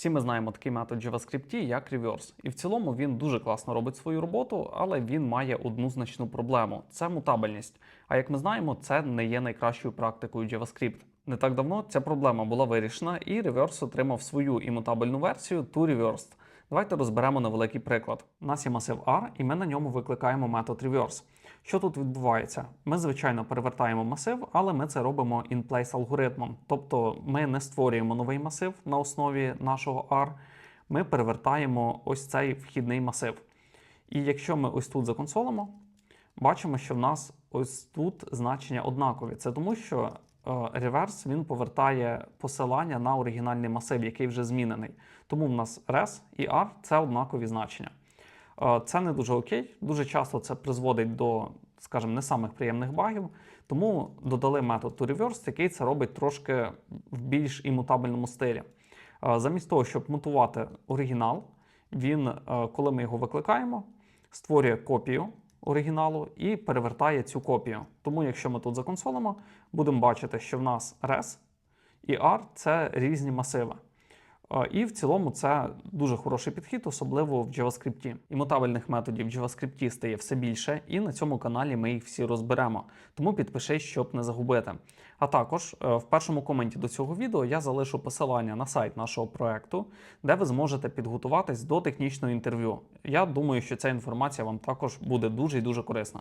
Всі ми знаємо такий метод JavaScript, як reverse. І в цілому він дуже класно робить свою роботу, але він має одну значну проблему це мутабельність. А як ми знаємо, це не є найкращою практикою JavaScript. Не так давно ця проблема була вирішена, і Reverse отримав свою імутабельну версію ToReversed. Давайте розберемо невеликий приклад. У нас є масив R, і ми на ньому викликаємо метод reverse. Що тут відбувається? Ми, звичайно, перевертаємо масив, але ми це робимо in-place алгоритмом. Тобто ми не створюємо новий масив на основі нашого R, ми перевертаємо ось цей вхідний масив. І якщо ми ось тут законсолимо, бачимо, що в нас ось тут значення однакові. Це тому, що е, реверс він повертає посилання на оригінальний масив, який вже змінений. Тому в нас res і r це однакові значення. Це не дуже окей. Дуже часто це призводить до, скажімо, не самих приємних багів. Тому додали метод toReverse, який це робить трошки в більш імутабельному стилі. Замість того, щоб мутувати оригінал, він, е, коли ми його викликаємо, створює копію оригіналу і перевертає цю копію. Тому, якщо ми тут законсолимо, будемо бачити, що в нас res і R це різні масиви. І в цілому це дуже хороший підхід, особливо в JavaScript. Імутабельних методів в JavaScript стає все більше, і на цьому каналі ми їх всі розберемо. Тому підпишись, щоб не загубити. А також е, в першому коменті до цього відео я залишу посилання на сайт нашого проекту, де ви зможете підготуватись до технічного інтерв'ю. Я думаю, що ця інформація вам також буде дуже і дуже корисна.